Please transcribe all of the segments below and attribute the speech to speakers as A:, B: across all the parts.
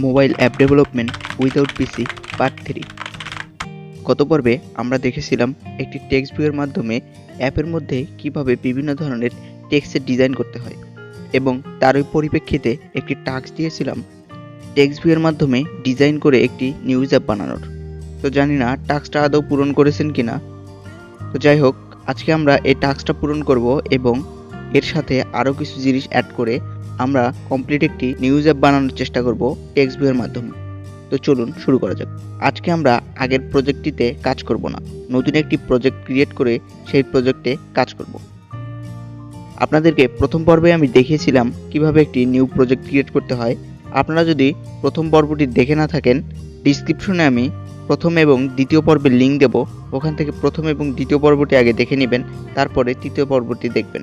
A: Mobile app development without PC, part three. গত পর্বে আমরা দেখেছিলাম একটি টেক্সট ভিউয়ের মাধ্যমে অ্যাপের মধ্যে কীভাবে বিভিন্ন ধরনের টেক্সটের ডিজাইন করতে হয় এবং তারই পরিপ্রেক্ষিতে একটি টাস্ক দিয়েছিলাম টেক্সট ভিউয়ের মাধ্যমে ডিজাইন করে একটি নিউজ অ্যাপ বানানোর। তো জানি না টাস্কটা আদৌ পূরণ করেছেন কি না তো যাই হোক, আজকে আমরা এই টাস্কটা পূরণ করব এবং এর সাথে আরও কিছু জিনিস অ্যাড করে আমরা কমপ্লিট একটি নিউজ অ্যাপ বানানোর চেষ্টা করব টেক্সট ভিউয়ের মাধ্যমে। তো চলুন শুরু করা যাক। আজকে আমরা আগের প্রজেক্টটিতে কাজ করব না। নতুন একটি প্রজেক্ট ক্রিয়েট করে সেই প্রজেক্টে কাজ করব। আপনাদেরকে প্রথম পর্বে আমি দেখিয়েছিলাম কীভাবে একটি নিউ প্রজেক্ট ক্রিয়েট করতে হয়। আপনারা যদি প্রথম পর্বটি দেখে না থাকেন ডিসক্রিপশনে আমি প্রথম এবং দ্বিতীয় পর্বের লিঙ্ক দেব। ওখান থেকে প্রথম এবং দ্বিতীয় পর্বটি আগে দেখে নেবেন, তারপরে তৃতীয় পর্বটি দেখবেন।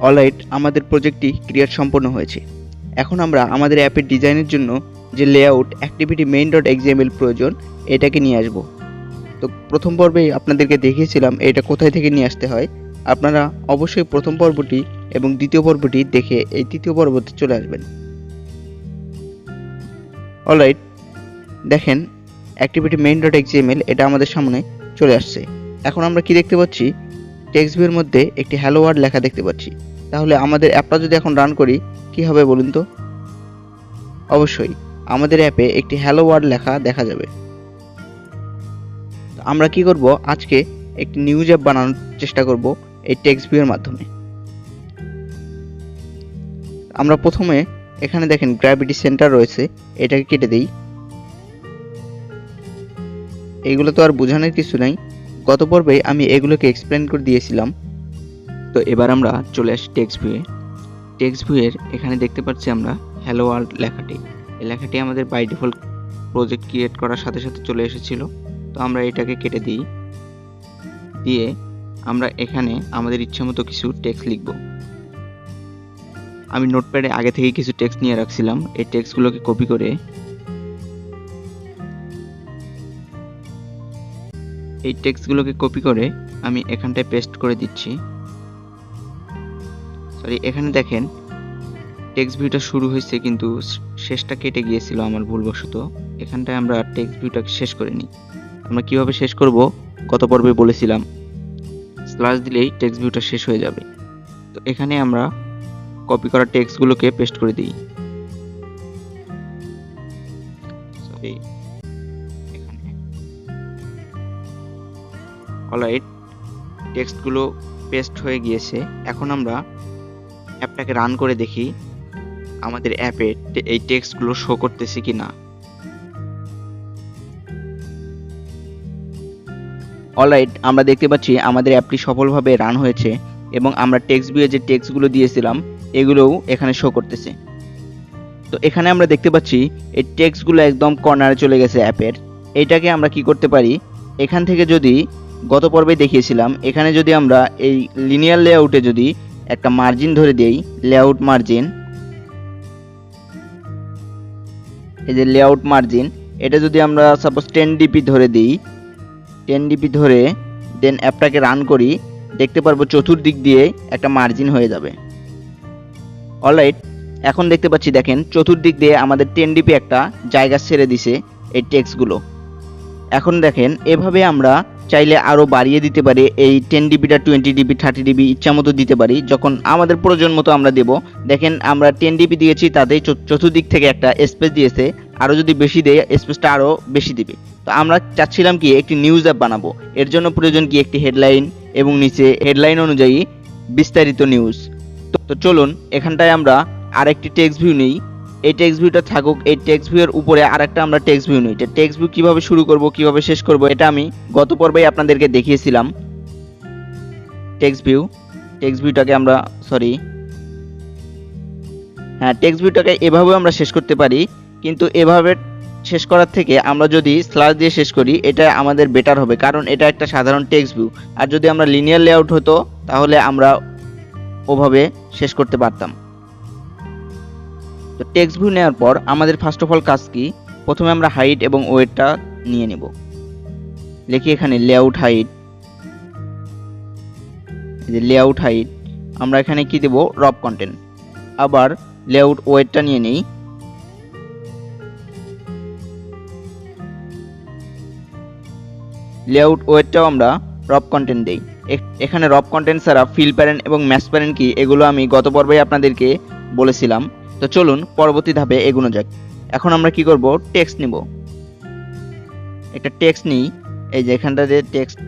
A: অলরাইট আমাদের প্রজেক্টটি ক্রিয়েট সম্পন্ন হয়েছে। এখন আমরা আমাদের অ্যাপের ডিজাইনের জন্য যে layout activity main dot example প্রয়োজন, এটাকে নিয়ে আসব। তো প্রথম পর্বেই আপনাদেরকে দেখিয়েছিলাম এটা কোথায় থেকে নিয়ে আসতে হয়। আপনারা অবশ্যই প্রথম পর্বটি এবং দ্বিতীয় পর্বটি দেখে এই তৃতীয় পর্বতে চলে আসবেন। অলরাইট দেখেন অ্যাক্টিভিটি মেইন ডট এক্সএমএল এটা আমাদের সামনে চলে আসছে। এখন আমরা কি দেখতে পাচ্ছি? টেক্সট ভিউয়ের মধ্যে একটি হ্যালো ওয়ার্ড লেখা দেখতে পাচ্ছি। তাহলে আমাদের অ্যাপটা যদি এখন রান করি, কি হবে বলুন তো? অবশ্যই, আমাদের অ্যাপে একটি হ্যালো ওয়ার্ড লেখা দেখা যাবে। আমরা কি করব? আজকে একটি নিউজ অ্যাপ বানানোর চেষ্টা করব এই টেক্সট ভিউয়ের মাধ্যমে। আমরা প্রথমে এখানে দেখেন গ্র্যাভিটি সেন্টার রয়েছে, এটাকে কেটে দেই। এগুলো তো আর বোঝানোর কিছু নাই। গত পর্বে আমি এগুলোকে এক্সপ্লেন করে দিয়েছিলাম। তো এবার আমরা চলে আসি টেক্সট ভিউয়ে টেক্সট ভিউয়ের এখানে দেখতে পাচ্ছি আমরা হ্যালো ওয়ার্ল্ড লেখাটি। এই লেখাটি আমাদের বাই ডিফল্ট প্রজেক্ট ক্রিয়েট করার সাথে সাথে চলে এসেছিল। তো আমরা এটাকে কেটে দিই। দিয়ে আমরা এখানে আমাদের ইচ্ছে মতো কিছু টেক্সট লিখব। আমি নোটপ্যাডে আগে থেকেই কিছু টেক্সট নিয়ে রাখছিলাম। এই টেক্সটগুলোকে কপি করে এই টেক্সটগুলোকে কপি করে আমি এখানটায় পেস্ট করে দিচ্ছি। সরি এখানে দেখেন টেক্সট ভিউটা শুরু হয়েছে কিন্তু শেষটা কেটে গিয়েছিল আমার ভুলবশত। এখানটায় আমরা টেক্সট ভিউটাকে শেষ করে নিই। আমরা কীভাবে শেষ করব? গত পর্বে বলেছিলাম স্ল্যাশ দিলেই টেক্সট ভিউটা শেষ হয়ে যাবে। তো এখানে আমরা কপি করা টেক্সটগুলোকে পেস্ট করে দিই। সরি অলরাইট টেক্সটগুলো পেস্ট হয়ে গিয়েছে। এখন আমরা অ্যাপটাকে রান করে দেখি আমাদের অ্যাপে এই টেক্সটগুলো শো করতেছে কি না অলরাইট আমরা দেখতে পাচ্ছি আমাদের অ্যাপটি সফলভাবে রান হয়েছে এবং আমরা টেক্সট ভিউয়ে যে টেক্সটগুলো দিয়েছিলাম, এগুলোও এখানে শো করতেছে। তো এখানে আমরা দেখতে পাচ্ছি এই টেক্সটগুলো একদম কর্নারে চলে গেছে অ্যাপের। এটাকে আমরা কি করতে পারি? এখান থেকে যদি গত পর্বে দেখিয়েছিলাম, এখানে যদি আমরা এই লিনিয়ার লেআউটে যদি একটা মার্জিন ধরে দেই লেআউট মার্জিন এই যে লেআউট মার্জিন এটা যদি আমরা সাপোজ টেন ডিপি ধরে দিই টেন ডিপি ধরে দেন অ্যাপটাকে রান করি, দেখতে পারব চতুর্দিক দিয়ে একটা মার্জিন হয়ে যাবে। অলরাইট এখন দেখতে পাচ্ছি দেখেন, চতুর্দিক দিয়ে আমাদের টেন ডিপি একটা জায়গা ছেড়ে দিছে এই টেক্সটগুলো এখন দেখেন, এভাবে আমরা চাইলে আরও বাড়িয়ে দিতে পারি, এই টেন ডিবিটা টোয়েন্টি ডিবি থার্টি ডিবি ইচ্ছা মতো দিতে পারি। যখন আমাদের প্রয়োজন মতো আমরা দেব। দেখেন, আমরা টেন ডিবি দিয়েছি তাতেই চতুর্দিক থেকে একটা স্পেস দিয়েছে। আরও যদি বেশি দেয় স্পেসটা আরও বেশি দিবে। তো আমরা চাচ্ছিলাম কি, একটি নিউজ অ্যাপ বানাবো। এর জন্য প্রয়োজন কি, একটি হেডলাইন এবং নিচে হেডলাইন অনুযায়ী বিস্তারিত নিউজ তো চলুন, এখানটায় আমরা আরেকটি টেক্সট ভিউ নিই। এই টেক্সট ভিউটা থাকুক, এই টেক্সট ভিউয়ের উপরে আরেকটা আমরা টেক্সট ভিউ নিই। টেক্সট ভিউ কীভাবে শুরু করব, কীভাবে শেষ করব, এটা আমি গত পর্বেই আপনাদেরকে দেখিয়েছিলাম। টেক্সট ভিউ টেক্সট ভিউটাকে আমরা সরি হ্যাঁ টেক্সট ভিউটাকে এভাবেও আমরা শেষ করতে পারি, কিন্তু এভাবে শেষ করার থেকে আমরা যদি স্ল্যাশ দিয়ে শেষ করি, এটা আমাদের বেটার হবে, কারণ এটা একটা সাধারণ টেক্সট ভিউ আর যদি আমরা লিনিয়ার লেআউট হতো, তাহলে আমরা ওভাবে শেষ করতে পারতাম। তো টেক্সট ভিউ নেওয়ার পর আমাদের ফার্স্ট অফ অল কাজ কি? প্রথমে আমরা হাইট এবং ওয়েটটা নিয়ে নেব। লিখি এখানে লেআউট হাইট যে লেআউট হাইট আমরা এখানে কি দেব? রব কন্টেন্ট আবার লেআউট ওয়েটটা নিয়ে নেই। লেআউট ওয়েটটাও আমরা রব কন্টেন্ট দেই। এখ- এখানে রব কন্টেন্ট ছাড়া ফিল প্যারেন্ট এবং ম্যাচ প্যারেন্ট কি? এগুলো আমি গত পর্বে আপনাদেরকে বলেছিলাম। তো চলুন পরবর্তী ধাপে এগুনো যাক। এখন আমরা কি করব? টেক্সট নিব। একটা টেক্সট নিই। এই যে এখানটা যে টেক্সট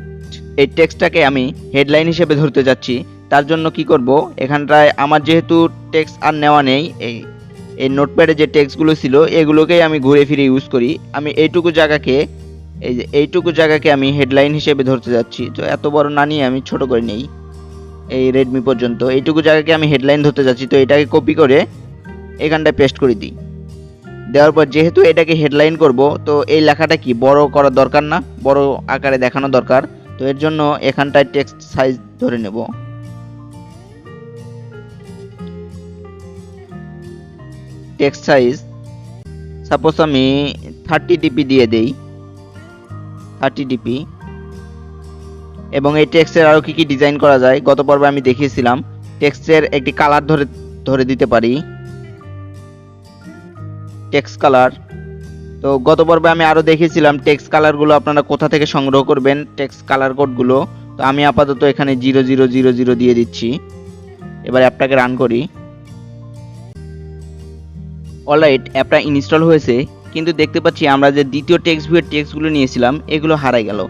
A: এই টেক্সটটাকে আমি হেডলাইন হিসেবে ধরতে যাচ্ছি। তার জন্য কি করব? এখানটায় আমার যেহেতু টেক্সট আর নেওয়া নেই, এই এই নোটপ্যাডে যে টেক্সটগুলো ছিল, এগুলোকেই আমি ঘুরে ফিরে ইউজ করি। আমি এইটুকু জায়গাকে, এই যে এইটুকু জায়গাকে আমি হেডলাইন হিসেবে ধরতে যাচ্ছি। তো এত বড় না নিয়ে আমি ছোট করে নেই, এই রেডমি পর্যন্ত। এইটুকু জায়গাকে আমি হেডলাইন ধরতে যাচ্ছি। তো এটাকে কপি করে এখানটায় পেস্ট করে দিই। দেওয়ার পর যেহেতু এটাকে হেডলাইন করব, তো এই লেখাটা কি বড় করার দরকার না? বড় আকারে দেখানো দরকার। তো এর জন্য এখানটায় টেক্সট সাইজ ধরে নেব। টেক্সট সাইজ সাপোজ আমি থার্টি ডিপি দিয়ে দেই। থার্টি ডিপি এবং এই টেক্সটের আরও কী কী ডিজাইন করা যায়, গত পর্বে আমি দেখিয়েছিলাম। টেক্সটের একটি কালার ধরে ধরে দিতে পারি। টেক্সট কালার তো গত পর্বে আমি আরও দেখিয়েছিলাম টেক্সট কালারগুলো আপনারা কোথা থেকে সংগ্রহ করবেন টেক্সট কালার কোডগুলো তো আমি আপাতত এখানে জিরো জিরো জিরো জিরো দিয়ে দিচ্ছি। এবার অ্যাপটাকে রান করি। অলরাইট অ্যাপটা ইনস্টল হয়েছে। কিন্তু দেখতে পাচ্ছি আমরা যে দ্বিতীয় টেক্সট ভিউয়ের টেক্সটগুলো নিয়েছিলাম, এগুলো হারাই গেল।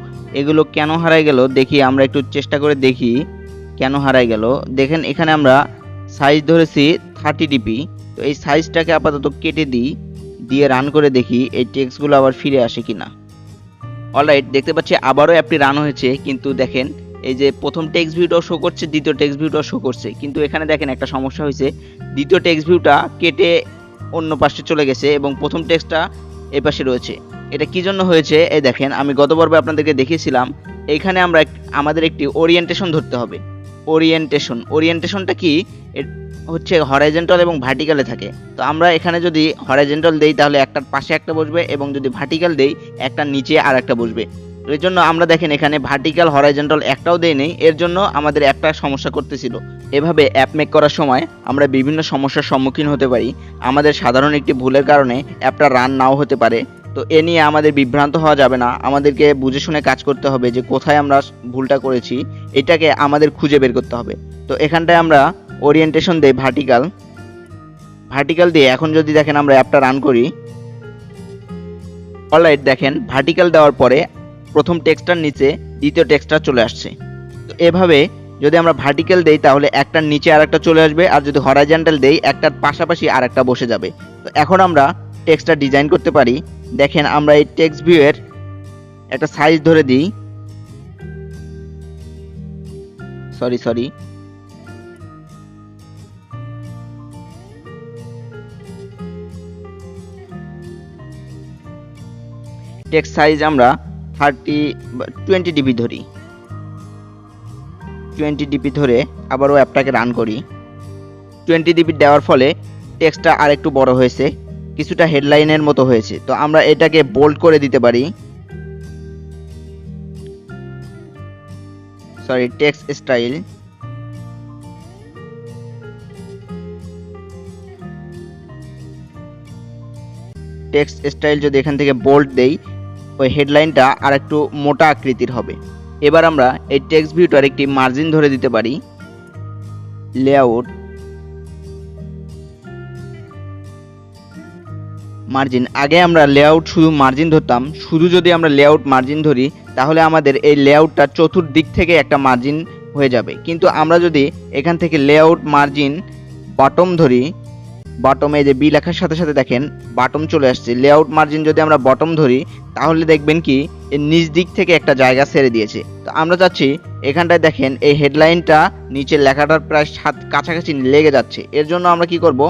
A: এগুলো কেন হারাই গেল দেখি, আমরা একটু চেষ্টা করে দেখি কেন হারাই গেল। দেখেন, এখানে আমরা সাইজ ধরেছি থার্টি ডিপি তো এই সাইজটাকে আপাতত কেটে দিই। দিয়ে রান করে দেখি এই টেক্সটগুলো আবার ফিরে আসে কিনা। অলরাইট দেখতে পাচ্ছি আবারও অ্যাপটি রান হয়েছে, কিন্তু দেখেন, এই যে প্রথম টেক্সট ভিউটাও শো করছে, দ্বিতীয় টেক্সট ভিউটাও শো করছে। কিন্তু এখানে দেখেন একটা সমস্যা হয়েছে, দ্বিতীয় টেক্সট ভিউটা কেটে অন্য পাশে চলে গেছে এবং প্রথম টেক্সটটা এই পাশে রয়েছে। এটা কি জন্য হয়েছে? এই দেখেন, আমি গত পর্বে আপনাদেরকে দেখিয়েছিলাম, এইখানে আমরা আমাদের একটি ওরিয়েন্টেশন ধরতে হবে। ওরিয়েন্টেশন ওরিয়েন্টেশনটা কি? হচ্ছে হরাইজেন্টাল এবং ভার্টিক্যালে থাকে। তো আমরা এখানে যদি হরাইজেন্টাল দেই, তাহলে একটার পাশে একটা বসবে এবং যদি ভার্টিক্যাল দেই, একটার নিচে আর একটা বসবে। এর জন্য আমরা দেখেন এখানে ভার্টিক্যাল হরাইজেন্টাল একটাও দেই নেই। এর জন্য আমাদের একটা সমস্যা করতেছিল। এভাবে অ্যাপ মেক করার সময় আমরা বিভিন্ন সমস্যার সম্মুখীন হতে পারি। আমাদের সাধারণ একটি ভুলের কারণে অ্যাপটা রান নাও হতে পারে। তো এ নিয়ে আমাদের বিভ্রান্ত হওয়া যাবে না। আমাদেরকে বুঝে শুনে কাজ করতে হবে যে কোথায় আমরা ভুলটা করেছি। এটাকে আমাদের খুঁজে বের করতে হবে। তো এখানটায় আমরা ওরিয়েন্টেশন দেই ভার্টিক্যাল ভার্টিক্যাল দিয়ে এখন যদি দেখেন আমরা অ্যাপটা রান করি অলরাইট দেখেন ভার্টিক্যাল দেওয়ার পরে প্রথম টেক্সটার নিচে দ্বিতীয় টেক্সটটা চলে আসছে। তো এভাবে যদি আমরা ভার্টিক্যাল দেই, তাহলে একটার নিচে আর একটা চলে আসবে, আর যদি হরাইজন্টাল দেই, একটার পাশাপাশি আর একটা বসে যাবে। তো এখন আমরা টেক্সটটা ডিজাইন করতে পারি। দেখেন, আমরা এই টেক্সট ভিউয়ের একটা সাইজ ধরে দিই। সরি সরি টেক্সট সাইজ আমরা থার্টি টোয়েন্টি ডিবি ধরি। টোয়েন্টি ডিবি ধরে আবারও অ্যাপটাকে রান করি। টোয়েন্টি ডিবি দেওয়ার ফলে টেক্সটটা আরেকটু বড় হয়েছে, কিছুটা হেডলাইনের মতো হয়েছে। তো আমরা এটাকে বোল্ড করে দিতে পারি। Sorry text style text style যদি এখান থেকে বোল্ড দেই ওই হেডলাইনটা আর একটু মোটা আকৃতির হবে। এবার আমরা এই টেক্সট ভিউটার একটি মার্জিন ধরে দিতে পারি। লেআউট মার্জিন আগে আমরা লেআউট শুধু মার্জিন ধরতাম। শুধু যদি আমরা লেআউট মার্জিন ধরি, তাহলে আমাদের এই লেআউটটা চতুর্দিক থেকে একটা মার্জিন হয়ে যাবে। কিন্তু আমরা যদি এখান থেকে লেআউট মার্জিন বটম ধরি বটমে যে বি লেখার সাথে সাথে দেখেন বটম চলে আসছে। লেআউট মার্জিন যদি আমরা বটম ধরি, তাহলে দেখবেন কি এর নিচ দিক থেকে একটা জায়গা ছেড়ে দিয়েছে। তো আমরা চাচ্ছি, এখানটায় দেখেন, এই হেডলাইনটা নিচের লেখাটার প্রায় সাত কাছাকাছি লেগে যাচ্ছে। এর জন্য আমরা কি করব?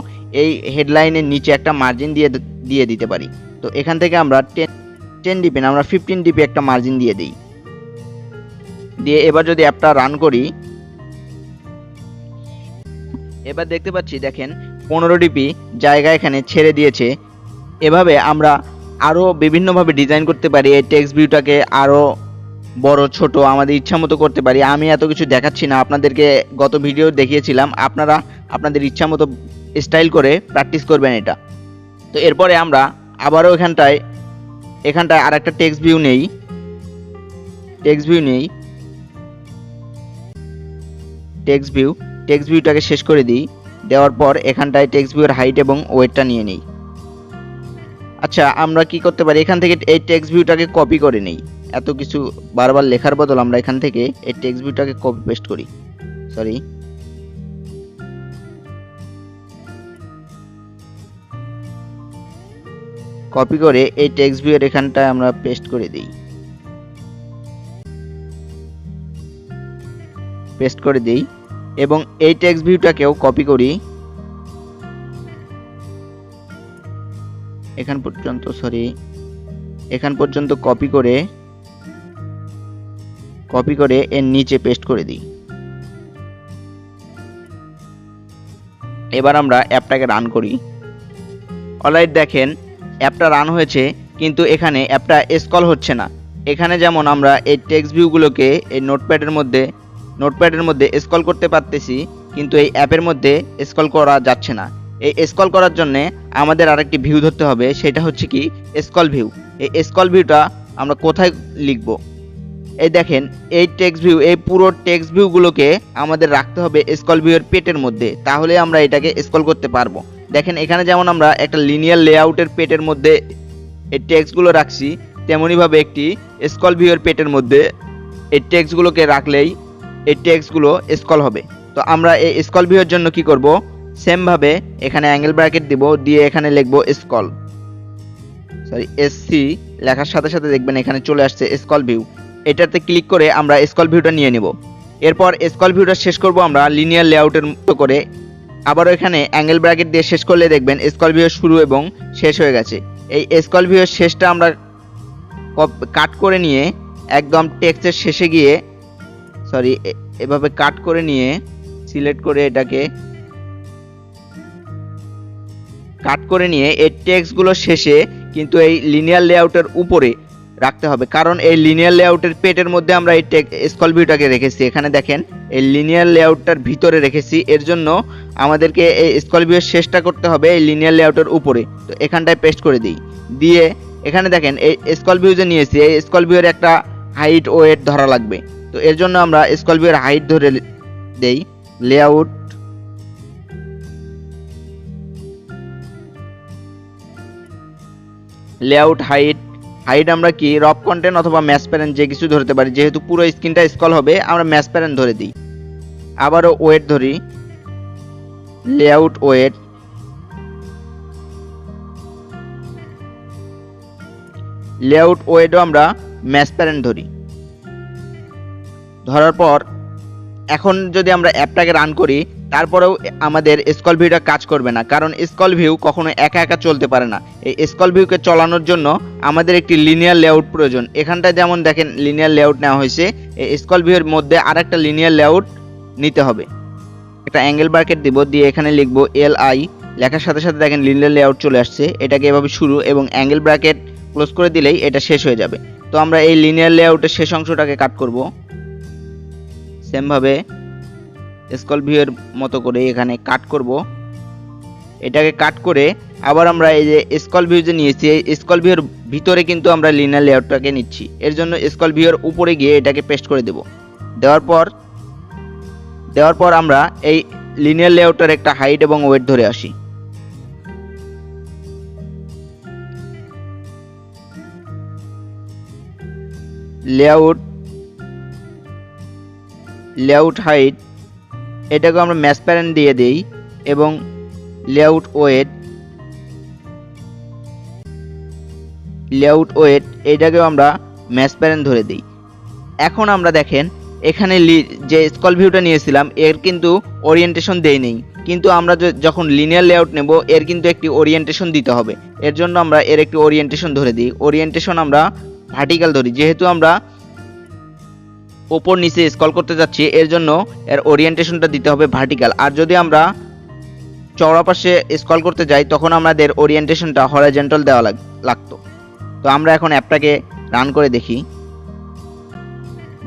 A: এই হেডলাইনের নিচে একটা মার্জিন দিয়ে দিয়ে দিতে পারি। তো এখান থেকে আমরা টেন টেন ডিপি না, আমরা ফিফটিন ডিপি একটা মার্জিন দিয়ে দিই। দিয়ে এবার যদি অ্যাপটা রান করি, এবার দেখতে পাচ্ছি, দেখেন পনেরো ডিপি জায়গা এখানে ছেড়ে দিয়েছে। এভাবে আমরা আরও বিভিন্নভাবে ডিজাইন করতে পারি, এই টেক্সট ভিউটাকে আরও বড়, ছোট, আমাদের ইচ্ছা মতো করতে পারি। আমি এত কিছু দেখাচ্ছি না, আপনাদেরকে গত ভিডিও দেখিয়েছিলাম। আপনারা আপনাদের ইচ্ছা মতো স্টাইল করে প্র্যাকটিস করবেন এটা। তো এরপরে আমরা আবারও এখানটায় এখানটায় আর একটা টেক্সট ভিউ নেই। টেক্সট ভিউ নেই। টেক্সট ভিউ টেক্সট ভিউটাকে শেষ করে দিই। দেওয়ার পর এখানটায় টেক্সট ভিউয়ের হাইট এবং ওয়েটটা নিয়ে নিই। আচ্ছা আমরা কি করতে পারি? এখান থেকে এই টেক্সট ভিউটাকে কপি করে নেই। এত কিছু বারবার লেখার বদল আমরা এখান থেকে এই টেক্সট ভিউটাকে কপি পেস্ট করি। সরি কপি করে এই টেক্সট ভিউয়ের এখানটায় আমরা পেস্ট করে দিই। পেস্ট করে দিই। এবং এই টেক্সট ভিউটাকেও কপি করি। এখান পর্যন্ত সরি এখান পর্যন্ত কপি করে কপি করে এর নিচে পেস্ট করে দিই। এবার আমরা অ্যাপটাকে রান করি। অলরাইট দেখেন, অ্যাপটা রান হয়েছে, কিন্তু এখানে অ্যাপটা স্কল হচ্ছে না। এখানে যেমন আমরা এই টেক্সট ভিউগুলোকে এই নোটপ্যাডের মধ্যে নোটপ্যাডের মধ্যে স্কল করতে পারতেছি, কিন্তু এই অ্যাপের মধ্যে স্কল করা যাচ্ছে না। এই স্কল করার জন্য আমাদের আরেকটি ভিউ ধরতে হবে, সেটা হচ্ছে কি স্কল ভিউ। এই স্কল ভিউটা আমরা কোথায় লিখব? এই দেখেন, এই টেক্সট ভিউ এই পুরো টেক্সট ভিউগুলোকে আমাদের রাখতে হবে স্কল ভিউয়ের পেটের মধ্যে, তাহলে আমরা এটাকে স্কল করতে পারব। দেখেন, এখানে যেমন আমরা একটা লিনিয়ার লেআউটের পেটের মধ্যে এই টেক্সটগুলো রাখছি তেমনইভাবে একটি স্কল ভিউয়ের পেটের মধ্যে এই টেক্সটগুলোকে রাখলেই এই টেক্সটগুলো স্কল হবে। তো আমরা এই স্কল ভিউয়ের জন্য কি করব? সেমভাবে এখানে অ্যাঙ্গেল ব্র্যাকেট দিব, দিয়ে এখানে লিখব স্কল। সরি এসসি লেখার সাথে সাথে দেখবেন এখানে চলে আসছে স্কল ভিউ। এটাতে ক্লিক করে আমরা স্কল ভিউটা নিয়ে নেব। এরপর স্কল ভিউটা শেষ করব আমরা লিনিয়ার লেআউটের মতো করে। আবারও এখানে অ্যাঙ্গেল ব্র্যাকেট দিয়ে শেষ করলে দেখবেন স্কল ভিউ শুরু এবং শেষ হয়ে গেছে। এই স্কল ভিউয়ের শেষটা আমরা কাট করে নিয়ে একদম টেক্সটের শেষে গিয়ে সরি এভাবে কাট করে নিয়ে সিলেক্ট করে এটাকে কাট করে নিয়ে এই টেক্সটগুলো শেষে কিন্তু এই লিনিয়ার লেআউটের উপরে রাখতে হবে। কারণ এই লিনিয়ার লেআউটের পেটের মধ্যে আমরা এই টেক স্কল ভিউটাকে রেখেছি। এখানে দেখেন, এই লিনিয়ার লেআউটটার ভিতরে রেখেছি। এর জন্য আমাদেরকে এই স্কল ভিউয়ের শেষটা করতে হবে এই লিনিয়ার লেআউটের উপরে। তো এখানটায় পেস্ট করে দিই। দিয়ে এখানে দেখেন, এই স্কল ভিউ যে নিয়েছি, এই স্কল ভিউয়ের একটা হাইট ওয়েট ধরা লাগবে। তো এর জন্য আমরা স্কল ভিউয়ের হাইট ধরে দেই লেআউট লেআউট হাইট হাইট আমরা কি রপ কন্টেন্ট অথবা ম্যাচ প্যারেন্ট যে কিছু ধরতে পারি, যেহেতু পুরো স্ক্রিনটা স্কল হবে, আমরা ম্যাচ প্যারেন্ট ধরে দিই। আবারও ওয়েট ধরি লেআউট ওয়েট লেআউট ওয়েটও আমরা ম্যাচ প্যারেন্ট ধরি। ধরার পর, এখন যদি আমরা অ্যাপটাকে রান করি, তারপরেও আমাদের স্কল ভিউটা কাজ করবে না। কারণ স্কল ভিউ কখনো একা একা চলতে পারে না। এই স্কল ভিউকে চালানোর জন্য আমাদের একটি লিনিয়ার লেআউট প্রয়োজন। এখানটায় যেমন দেখেন লিনিয়ার লেআউট নেওয়া হয়েছে। এই স্কল ভিউয়ের মধ্যে আর একটা লিনিয়ার লেআউট নিতে হবে। একটা অ্যাঙ্গেল ব্র্যাকেট দিব, দিয়ে এখানে লিখব এল আই লেখার সাথে সাথে দেখেন লিনিয়ার লেআউট চলে আসছে। এটাকে এভাবে শুরু এবং অ্যাঙ্গেল ব্র্যাকেট ক্লোজ করে দিলেই এটা শেষ হয়ে যাবে। তো আমরা এই লিনিয়ার লেআউটের শেষ অংশটাকে কাট করব। সেমভাবে স্কল ভিউয়ের মতো করে এখানে কাট করব। এটাকে কাট করে আবার আমরা এই যে স্কল ভিউ যে নিয়েছি, এই স্কল ভিউর ভিতরে কিন্তু আমরা লিনিয়ার লেআউটটাকে নিচ্ছি। এর জন্য স্কল ভিউয়ের উপরে গিয়ে এটাকে পেস্ট করে দেব। দেওয়ার পর দেওয়ার পর আমরা এই লিনিয়ার লেআউটের একটা হাইট এবং ওয়েট ধরে আসি। লেআউট লেআউট হাইট এটাকে আমরা ম্যাচ প্যারেন্ট দিয়ে দেই এবং লেআউট ওয়েট লেআউট ওয়েট এইটাকেও আমরা ম্যাচ প্যারেন্ট ধরে দিই। এখন আমরা দেখেন, এখানে যে স্কল ভিউটা নিয়েছিলাম, এর কিন্তু ওরিয়েন্টেশন দেই নেই। কিন্তু আমরা যখন লিনিয়ার লেআউট নেব, এর কিন্তু একটি ওরিয়েন্টেশন দিতে হবে। এর জন্য আমরা এর একটি ওরিয়েন্টেশন ধরে দিই। ওরিয়েন্টেশন আমরা ভার্টিক্যাল ধরি। যেহেতু আমরা ওপর নিচে স্কল করতে যাচ্ছি, এর জন্য এর ওরিয়েন্টেশনটা দিতে হবে ভার্টিক্যাল আর যদি আমরা চওড়া পাশে স্ক্রল করতে যাই, তখন আমাদের ওরিয়েন্টেশনটা হরাইজন্টাল দেওয়া লাগ- লাগতো। তো আমরা এখন অ্যাপটাকে রান করে দেখি।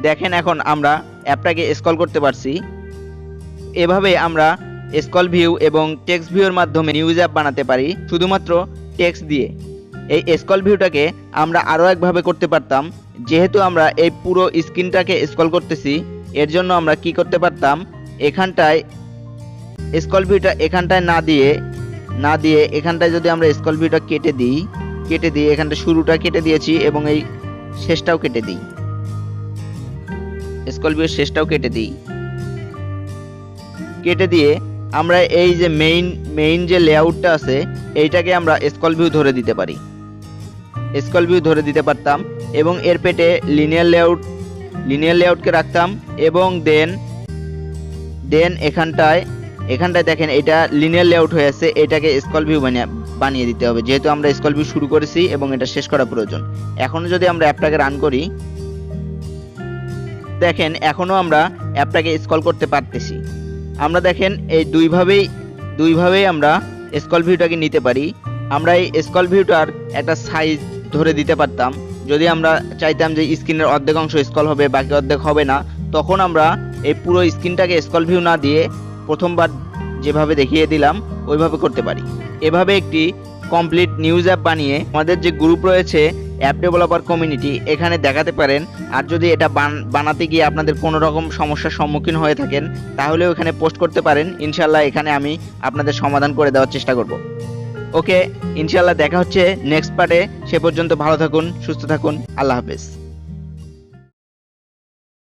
A: দেখেন এখন আমরা অ্যাপটাকে স্ক্রল করতে পারছি। এভাবে আমরা স্কল ভিউ এবং টেক্সট ভিউর মাধ্যমে নিউজ অ্যাপ বানাতে পারি, শুধুমাত্র টেক্সট দিয়ে। এই স্কল ভিউটাকে আমরা আরও একভাবে করতে পারতাম। যেহেতু আমরা এই পুরো স্ক্রিনটাকে স্ক্রল করতেছি, এর জন্য আমরা কি করতে পারতাম? এখানটায় স্কল ভিউটা এখানটায় না দিয়ে না দিয়ে এখানটায় যদি আমরা স্কল ভিউটা কেটে দিই কেটে দিই এখানটা শুরুটা কেটে দিয়েছি এবং এই শেষটাও কেটে দিই। স্কল ভিউর শেষটাও কেটে দিই। কেটে দিয়ে আমরা এই যে মেইন মেইন যে লেআউটটা আছে, এইটাকে আমরা স্কল ভিউ ধরে দিতে পারি। স্কল ভিউ ধরে দিতে পারতাম এবং এর পেটে লিনিয়ার লেআউট লিনিয়ার লেআউটকে রাখতাম এবং দেন দেন এখানটায় এখানটায় দেখেন এটা লিনিয়ার লেআউট হয়ে আছে, এটাকে স্কল ভিউ বানিয়ে বানিয়ে দিতে হবে। যেহেতু আমরা স্কল ভিউ শুরু করেছি এবং এটা শেষ করা প্রয়োজন। এখনও যদি আমরা অ্যাপটাকে রান করি, দেখেন এখনও আমরা অ্যাপটাকে স্কল করতে পারতেছি। আমরা দেখেন এই দুইভাবেই দুইভাবেই আমরা স্কল ভিউটাকে নিতে পারি। আমরা এই স্কল ভিউটার একটা সাইজ ধরে দিতে পারতাম। যদি আমরা চাইতাম যে স্ক্রিনের অর্ধেক অংশ স্কল হবে, বাকি অর্ধেক হবে না, তখন আমরা এই পুরো স্ক্রিনটাকে স্কল ভিউ না দিয়ে প্রথমবার যেভাবে দেখিয়ে দিলাম, ওইভাবে করতে পারি। এভাবে একটি কমপ্লিট নিউজ অ্যাপ বানিয়ে আমাদের যে গ্রুপ রয়েছে অ্যাপ ডেভেলপার কমিউনিটি এখানে দেখাতে পারেন। আর যদি এটা বান- বানাতে গিয়ে আপনাদের কোনো রকম সমস্যার সম্মুখীন হয়ে থাকেন, তাহলেও এখানে পোস্ট করতে পারেন। ইনশাল্লাহ এখানে আমি আপনাদের সমাধান করে দেওয়ার চেষ্টা করব। ওকে ইনশাল্লাহ দেখা হচ্ছে নেক্সট পার্টে। সে পর্যন্ত ভালো থাকুন সুস্থ থাকুন। আল্লাহ হাফেজ।